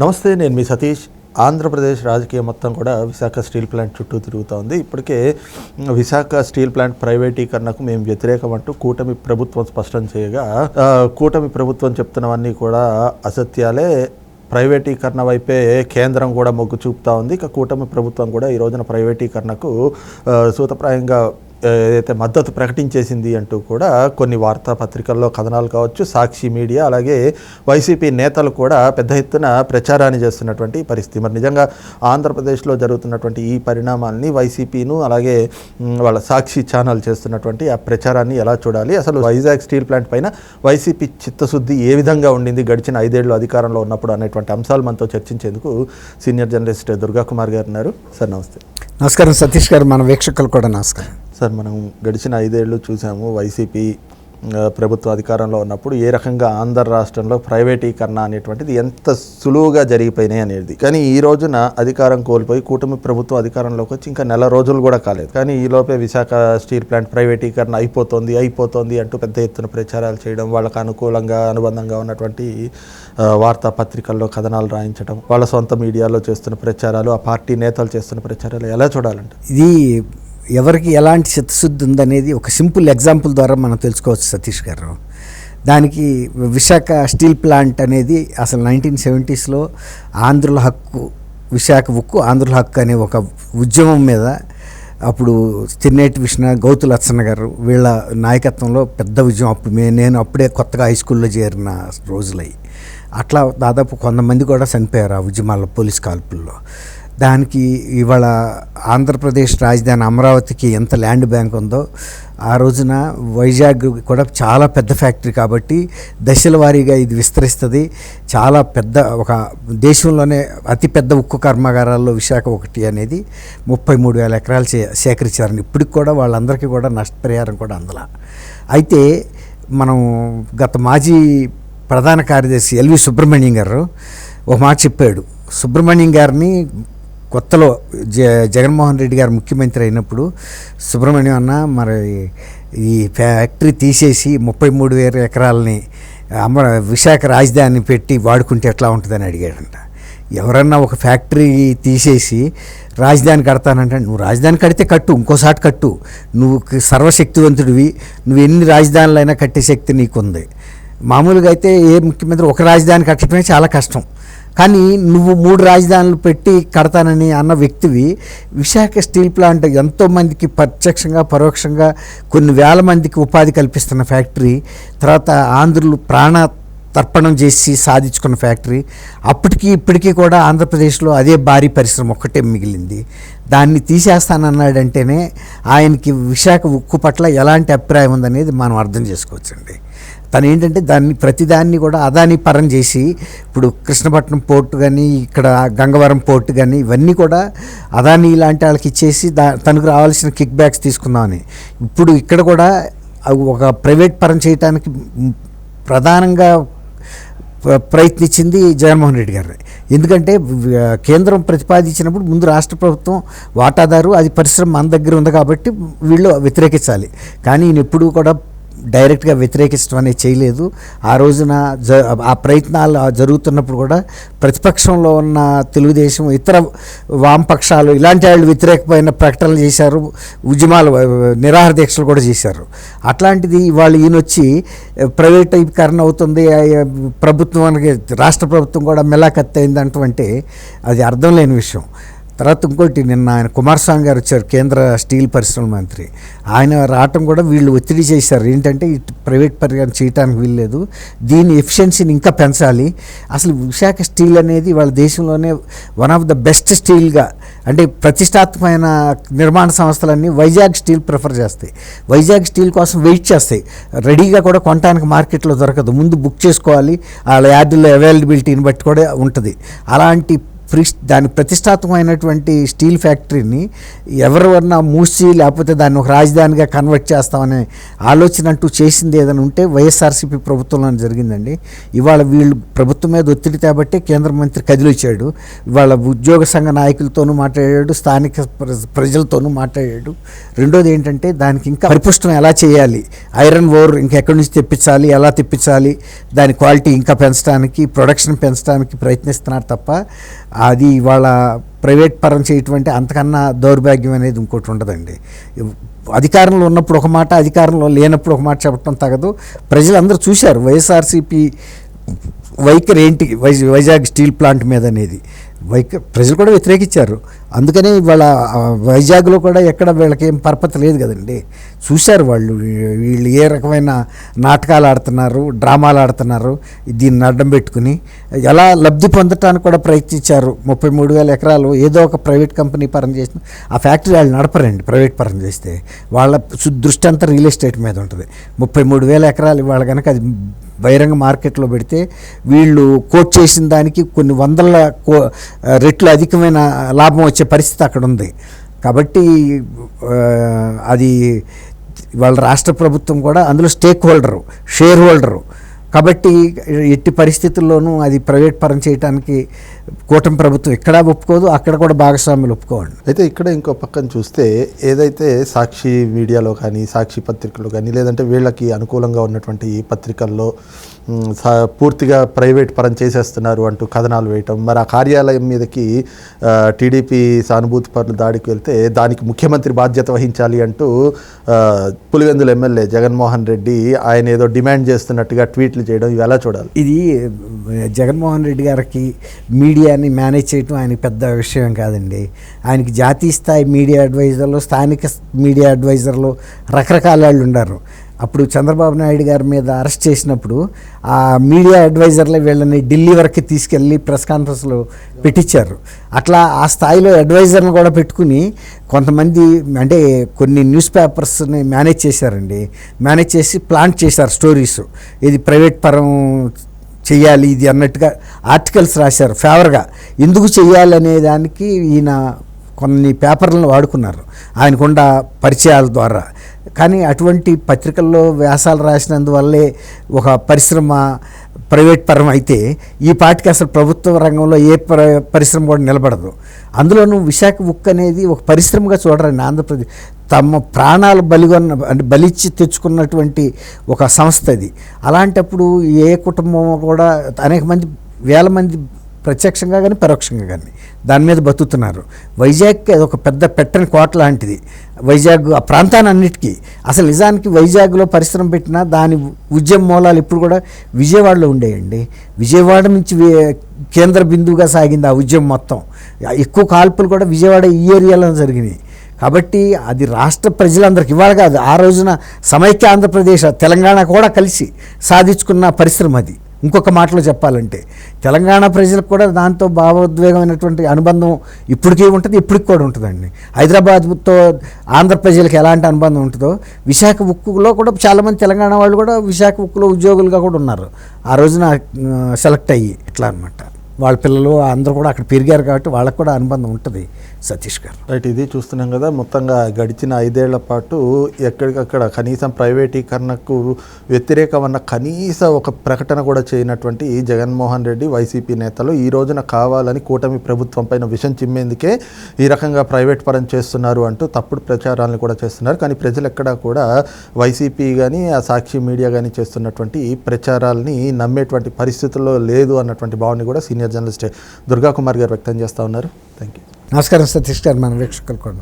నమస్తే నేను మీ సతీష్. ఆంధ్రప్రదేశ్ రాజకీయం మొత్తం కూడా విశాఖ స్టీల్ ప్లాంట్ చుట్టూ తిరుగుతోంది ఇప్పటికే విశాఖ స్టీల్ ప్లాంట్ ప్రైవేటీకరణకు మేము వ్యతిరేకం అంటూ కూటమి ప్రభుత్వం స్పష్టం చేయగా కూటమి ప్రభుత్వం చెప్తున్నవన్నీ కూడా అసత్యాలే. ప్రైవేటీకరణ వైపే కేంద్రం కూడా మొగ్గు చూపుతా ఉంది. ఇక కూటమి ప్రభుత్వం కూడా ఈ రోజున ప్రైవేటీకరణకు సూతప్రాయంగా ఏదైతే మద్దతు ప్రకటించేసింది అంటూ కూడా కొన్ని వార్తాపత్రికల్లో కథనాలు కావచ్చు సాక్షి మీడియా అలాగే వైసీపీ నేతలు కూడా పెద్ద ఎత్తున ప్రచారాన్ని చేస్తున్నటువంటి పరిస్థితి. మరి నిజంగా ఆంధ్రప్రదేశ్లో జరుగుతున్నటువంటి ఈ పరిణామాల్ని వైసీపీను అలాగే వాళ్ళ సాక్షి ఛానల్ చేస్తున్నటువంటి ఆ ప్రచారాన్ని ఎలా చూడాలి? అసలు వైజాగ్ స్టీల్ ప్లాంట్ పైన వైసీపీ చిత్తశుద్ధి ఏ విధంగా ఉండింది? గడిచిన ఐదేళ్ళు అధికారంలో ఉన్నప్పుడు అనేటువంటి అంశాలు మనతో చర్చించేందుకు సీనియర్ జర్నలిస్ట్ దుర్గాకుమార్ గారు ఉన్నారు. సార్ నమస్తే. నమస్కారం. సతీష్ గారు మన వీక్షకులు కూడా నమస్కారం. సార్ మనం గడిచిన ఐదేళ్ళు చూసాము వైసీపీ ప్రభుత్వ అధికారంలో ఉన్నప్పుడు ఏ రకంగా ఆంధ్ర రాష్ట్రంలో ప్రైవేటీకరణ అనేటువంటిది ఎంత సులువుగా జరిగిపోయినాయి అనేది. కానీ ఈ రోజున అధికారం కోల్పోయి కూటమి ప్రభుత్వం అధికారంలోకి వచ్చి ఇంకా నెల రోజులు కూడా కాలేదు. కానీ ఈ లోపే విశాఖ స్టీల్ ప్లాంట్ ప్రైవేటీకరణ అయిపోతుంది అయిపోతుంది అంటూ పెద్ద ఎత్తున ప్రచారాలు చేయడం వాళ్ళకు అనుకూలంగా అనుబంధంగా ఉన్నటువంటి వార్తాపత్రికల్లో కథనాలు రాయించడం వాళ్ళ సొంత మీడియాలో చేస్తున్న ప్రచారాలు ఆ పార్టీ నేతలు చేస్తున్న ప్రచారాలు ఎలా చూడాలంటే ఇది ఎవరికి ఎలాంటి చిత్తశుద్ధి ఉందనేది ఒక సింపుల్ ఎగ్జాంపుల్ ద్వారా మనం తెలుసుకోవచ్చు సతీష్ గారు. దానికి విశాఖ స్టీల్ ప్లాంట్ అనేది అసలు నైన్టీన్ సెవెంటీస్లో ఆంధ్రుల హక్కు విశాఖ ఉక్కు ఆంధ్రుల హక్కు అనే ఒక ఉద్యమం మీద అప్పుడు తిన్నేటి విష్ణ గౌతు లచ్చన్న గారు వీళ్ళ నాయకత్వంలో పెద్ద ఉద్యమం. అప్పుడు మే నేను అప్పుడే కొత్తగా హై స్కూల్లో చేరిన రోజులై. అట్లా దాదాపు కొంతమంది కూడా చనిపోయారు ఆ ఉద్యమాల్లో పోలీస్ కాల్పుల్లో. దానికి ఇవాళ ఆంధ్రప్రదేశ్ రాజధాని అమరావతికి ఎంత ల్యాండ్ బ్యాంక్ ఉందో ఆ రోజున వైజాగ్ కూడా చాలా పెద్ద ఫ్యాక్టరీ కాబట్టి దశల వారీగా ఇది విస్తరిస్తుంది. చాలా పెద్ద ఒక దేశంలోనే అతిపెద్ద ఉక్కు కర్మాగారాల్లో విశాఖ ఒకటి అనేది ముప్పై మూడు వేల ఎకరాలు చే సేకరించారని ఇప్పటికి కూడా వాళ్ళందరికీ కూడా నష్టపరిహారం కూడా అందల. అయితే మనం గత మాజీ ప్రధాన కార్యదర్శి ఎల్వి సుబ్రహ్మణ్యం గారు ఒక మాట చెప్పాడు. సుబ్రహ్మణ్యం గారిని కొత్తలో జ జగన్మోహన్ రెడ్డి గారు ముఖ్యమంత్రి అయినప్పుడు సుబ్రహ్మణ్యం అన్న మరి ఈ ఫ్యాక్టరీ తీసేసి ముప్పై మూడు వేల ఎకరాలని అమ్మ విశాఖ రాజధాని పెట్టి వాడుకుంటే ఎట్లా ఉంటుందని అడిగాడంట. ఎవరన్నా ఒక ఫ్యాక్టరీ తీసేసి రాజధాని కడతానంటే నువ్వు రాజధాని కడితే కట్టు ఇంకోసారి కట్టు. నువ్వు సర్వశక్తివంతుడివి. నువ్వు ఎన్ని రాజధానులైనా కట్టే శక్తి నీకుంది. మామూలుగా అయితే ఏ ముఖ్యమంత్రి ఒక రాజధాని కట్టడమే చాలా కష్టం. కానీ నువ్వు మూడు రాజధానులు పెట్టి కడతానని అన్న వ్యక్తివి విశాఖ స్టీల్ ప్లాంట్ ఎంతోమందికి ప్రత్యక్షంగా పరోక్షంగా కొన్ని వేల మందికి ఉపాధి కల్పిస్తున్న ఫ్యాక్టరీ తర్వాత ఆంధ్రులు ప్రాణ తర్పణం చేసి సాధించుకున్న ఫ్యాక్టరీ అప్పటికి ఇప్పటికీ కూడా ఆంధ్రప్రదేశ్లో అదే భారీ పరిశ్రమ ఒక్కటే మిగిలింది. దాన్ని తీసేస్తానన్నాడంటేనే ఆయనకి విశాఖ ఉక్కు పట్ల ఎలాంటి అభిప్రాయం ఉందనేది మనం అర్థం చేసుకోవచ్చండి. తను ఏంటంటే దాన్ని ప్రతిదాన్ని కూడా అదాని పరం చేసి ఇప్పుడు కృష్ణపట్నం పోర్టు కానీ ఇక్కడ గంగవరం పోర్టు కానీ ఇవన్నీ కూడా అదాని ఇలాంటి వాళ్ళకి ఇచ్చేసి దా తనకు రావాల్సిన కిక్ బ్యాక్స్ తీసుకుందామని. ఇప్పుడు ఇక్కడ కూడా ఒక ప్రైవేట్ పరం చేయడానికి ప్రధానంగా ప్రయత్నించింది జగన్మోహన్ రెడ్డి గారు ఎందుకంటే కేంద్రం ప్రతిపాదించినప్పుడు ముందు రాష్ట్ర ప్రభుత్వం వాటాదారు అది పరిశ్రమ మన దగ్గర ఉంది కాబట్టి వీళ్ళు వ్యతిరేకించాలి. కానీ ఈయన ఎప్పుడూ కూడా డైరెక్ట్గా వ్యతిరేకించడం అనేది చేయలేదు. ఆ రోజున జ ఆ ప్రయత్నాలు జరుగుతున్నప్పుడు కూడా ప్రతిపక్షంలో ఉన్న తెలుగుదేశం ఇతర వామపక్షాలు ఇలాంటి వాళ్ళు వ్యతిరేకమైన ప్రకటనలు చేశారు. ఉద్యమాలు నిరాహార దీక్షలు కూడా చేశారు. అట్లాంటిది వాళ్ళు ఈయన వచ్చి ప్రైవేటీకరణ అవుతుంది ప్రభుత్వానికి రాష్ట్ర ప్రభుత్వం కూడా మెలాకత్తి అయింది అది అర్థం లేని విషయం. తర్వాత ఇంకోటి నిన్న ఆయన కుమారస్వామి గారు వచ్చారు కేంద్ర స్టీల్ పరిశ్రమ మంత్రి. ఆయన రావటం కూడా వీళ్ళు ఒత్తిడి చేశారు. ఏంటంటే ప్రైవేట్ పరిగణ చేయడానికి వీల్లేదు. దీని ఎఫిషియన్సీని ఇంకా పెంచాలి. అసలు విశాఖ స్టీల్ అనేది వాళ్ళ దేశంలోనే వన్ ఆఫ్ ద బెస్ట్ స్టీల్గా అంటే ప్రతిష్టాత్మకమైన నిర్మాణ సంస్థలన్నీ వైజాగ్ స్టీల్ ప్రిఫర్ చేస్తాయి. వైజాగ్ స్టీల్ కోసం వెయిట్ చేస్తాయి. రెడీగా కూడా కొనడానికి మార్కెట్లో దొరకదు. ముందు బుక్ చేసుకోవాలి. వాళ్ళ యార్డుల్లో అవైలబిలిటీని బట్టి కూడా ఉంటుంది. అలాంటి ప్రీ దాని ప్రతిష్టాత్మకమైనటువంటి స్టీల్ ఫ్యాక్టరీని ఎవరివన్నా మూసి లేకపోతే దాన్ని ఒక రాజధానిగా కన్వర్ట్ చేస్తామనే ఆలోచన అంటూ చేసింది ఏదైనా ఉంటే వైఎస్ఆర్సీపీ ప్రభుత్వంలో జరిగిందండి. ఇవాళ వీళ్ళు ప్రభుత్వం మీద ఒత్తిడి కాబట్టి కేంద్ర మంత్రి కదిలిచ్చాడు. ఇవాళ ఉద్యోగ సంఘ నాయకులతోనూ మాట్లాడాడు స్థానిక ప్ర- ప్రజలతోనూ మాట్లాడాడు. రెండోది ఏంటంటే దానికి ఇంకా పరిపుష్టం ఎలా చేయాలి? ఐరన్ ఓర్ ఇంకెక్కడి నుంచి తెప్పించాలి? ఎలా తెప్పించాలి? దాని క్వాలిటీ ఇంకా పెంచడానికి ప్రొడక్షన్ పెంచడానికి ప్రయత్నిస్తున్నారు తప్ప అది ఇవాళ ప్రైవేట్ పరం చేయటువంటి అంతకన్నా దౌర్భాగ్యం అనేది ఇంకోటి ఉండదండి. అధికారంలో ఉన్నప్పుడు ఒక మాట అధికారంలో లేనప్పుడు ఒక మాట చెప్పడం తగదు. ప్రజలందరూ చూశారు వైఎస్ఆర్సీపీ వైఖరి ఏంటి? వైజాగ్ స్టీల్ ప్లాంట్ మీద అనేది. వైఖ ప్రజలు కూడా వ్యతిరేకించారు. అందుకనే ఇవాళ వైజాగ్లో కూడా ఎక్కడ వీళ్ళకి ఏం పరపతి లేదు కదండి. చూశారు వాళ్ళు వీళ్ళు ఏ రకమైన నాటకాలు ఆడుతున్నారు డ్రామాలు ఆడుతున్నారు దీన్ని అడ్డం పెట్టుకుని. ఎలా లబ్ధి పొందటానికి కూడా ప్రయత్నించారు. ముప్పై మూడు వేల ఎకరాలు ఏదో ఒక ప్రైవేట్ కంపెనీ పరం చేసిన ఆ ఫ్యాక్టరీ వాళ్ళు నడపరండి ప్రైవేట్ పరం చేస్తే. వాళ్ళ దృష్టి అంతా రియల్ ఎస్టేట్ మీద ఉంటుంది. ముప్పై మూడు వేల ఎకరాలు ఇవాళ కనుక అది బహిరంగ మార్కెట్లో పెడితే వీళ్ళు కోట్ చేసిన దానికి కొన్ని వందల కో రెట్లు అధికమైన లాభం వచ్చే పరిస్థితి అక్కడ ఉంది. కాబట్టి అది వాళ్ళ రాష్ట్ర ప్రభుత్వం కూడా అందులో స్టేక్ హోల్డరు షేర్ హోల్డరు. కాబట్టి ఎట్టి పరిస్థితుల్లోనూ అది ప్రైవేట్ పరం చేయడానికి కూటమి ప్రభుత్వం ఇక్కడ ఒప్పుకోదు అక్కడ కూడా భాగస్వాములు ఒప్పుకోవండి. అయితే ఇక్కడ ఇంకో పక్కన చూస్తే ఏదైతే సాక్షి మీడియాలో కానీ సాక్షి పత్రికలో కానీ లేదంటే వీళ్ళకి అనుకూలంగా ఉన్నటువంటి ఈ పత్రికల్లో మ్, పూర్తిగా ప్రైవేట్ పరం చేసేస్తున్నారు అంటూ కథనాలు వేయటం మరి ఆ కార్యాలయం మీదకి టీడీపీ సానుభూతి పరులు దాడికి వెళ్తే దానికి ముఖ్యమంత్రి బాధ్యత వహించాలి అంటూ పులివెందుల ఎమ్మెల్యే జగన్మోహన్ రెడ్డి ఆయన ఏదో డిమాండ్ చేస్తున్నట్టుగా ట్వీట్లు చేయడం ఇవి ఎలా చూడాలి? ఇది జగన్మోహన్ రెడ్డి గారికి మీడియాని మేనేజ్ చేయటం ఆయనకి పెద్ద విషయం కాదండి. ఆయనకి జాతీయ స్థాయి మీడియా అడ్వైజర్లు స్థానిక మీడియా అడ్వైజర్లు రకరకాల వాళ్ళు ఉన్నారు. అప్పుడు చంద్రబాబు నాయుడు గారి మీద అరెస్ట్ చేసినప్పుడు ఆ మీడియా అడ్వైజర్లు వీళ్ళని ఢిల్లీ వరకు తీసుకెళ్ళి ప్రెస్ కాన్ఫరెన్స్లో పెట్టించారు. అట్లా ఆ స్థాయిలో అడ్వైజర్ని కూడా పెట్టుకుని కొంతమంది అంటే కొన్ని న్యూస్ పేపర్స్ని మేనేజ్ చేశారండి. మేనేజ్ చేసి ప్లాంట్ చేశారు స్టోరీస్. ఇది ప్రైవేట్ పరం చేయాలి ఇది అన్నట్టుగా ఆర్టికల్స్ రాశారు ఫేవర్గా. ఎందుకు చేయాలనే దానికి ఈయన కొన్ని పేపర్లను వాడుకున్నారు ఆయనకుండా పరిచయాల ద్వారా. కానీ అటువంటి పత్రికల్లో వ్యాసాలు రాసినందువల్లే ఒక పరిశ్రమ ప్రైవేట్ పరం అయితే ఈ పాటికి అసలు ప్రభుత్వ రంగంలో ఏ పరిశ్రమ కూడా నిలబడదు. అందులోనూ విశాఖ ఉక్కు అనేది ఒక పరిశ్రమగా చూడరండి ఆంధ్రప్రదేశ్ తమ ప్రాణాలు బలిగొన్న అంటే బలిచ్చి తెచ్చుకున్నటువంటి ఒక సంస్థ ఇది. అలాంటప్పుడు ఏ కుటుంబం కూడా అనేక మంది వేల మంది ప్రత్యక్షంగా కానీ పరోక్షంగా కానీ దాని మీద బతుకుతున్నారు. వైజాగ్కి అది ఒక పెద్ద పెట్టని కోట లాంటిది. వైజాగ్ ఆ ప్రాంతాన్నిటికీ అసలు నిజానికి వైజాగ్లో పరిశ్రమ పెట్టినా దాని ఉద్యమ మూలాలు ఇప్పుడు కూడా విజయవాడలో ఉండేయండి. విజయవాడ నుంచి వే- కేంద్ర బిందువుగా సాగింది ఆ ఉద్యమం మొత్తం. ఎక్కువ కాల్పులు కూడా విజయవాడ ఈ ఏరియాలో జరిగినాయి. కాబట్టి అది రాష్ట్ర ప్రజలందరికీ ఇవాళ కాదు ఆ రోజున సమైక్య ఆంధ్రప్రదేశ్ తెలంగాణ కూడా కలిసి సాధించుకున్న పరిశ్రమ అది. ఇంకొక మాటలో చెప్పాలంటే తెలంగాణ ప్రజలకు కూడా దాంతో భావోద్వేగమైనటువంటి అనుబంధం ఇప్పటికీ ఉంటుంది ఇప్పటికి కూడా ఉంటుందండి. హైదరాబాద్తో ఆంధ్ర ప్రజలకు ఎలాంటి అనుబంధం ఉంటుందో విశాఖ ఉక్కులో కూడా చాలామంది తెలంగాణ వాళ్ళు కూడా విశాఖ ఉక్కులో ఉద్యోగులుగా కూడా ఉన్నారు. ఆ రోజున సెలెక్ట్ అయ్యి ఇట్లా అనమాట వాళ్ళ పిల్లలు అందరూ కూడా అక్కడ పెరిగారు కాబట్టి వాళ్ళకు కూడా అనుబంధం ఉంటుంది సతీష్ గారు. రైట్ ఇది చూస్తున్నాం కదా మొత్తంగా గడిచిన ఐదేళ్ళ పాటు ఎక్కడికక్కడ కనీసం ప్రైవేటీకరణకు వ్యతిరేకమన్న కనీస ఒక ప్రకటన కూడా చేయనటువంటి జగన్మోహన్ రెడ్డి వైసీపీ నేతలు ఈ రోజున కావాలని కూటమి ప్రభుత్వం పైన విషం చిమ్మేందుకే ఈ రకంగా ప్రైవేట్ పరం చేస్తున్నారు అంటూ తప్పుడు ప్రచారాలను కూడా చేస్తున్నారు. కానీ ప్రజలు ఎక్కడా కూడా వైసీపీ కానీ ఆ సాక్షి మీడియా కానీ చేస్తున్నటువంటి ఈ ప్రచారాలని నమ్మేటువంటి పరిస్థితుల్లో లేదు అన్నటువంటి భావన కూడా సీనియర్ జర్నలిస్ట్ దుర్గా కుమార్ గారు వ్యక్తం చేస్తూ ఉన్నారు. థ్యాంక్ యూ నమస్కారం సతీష్ గారు మన వీక్షకులు కూడా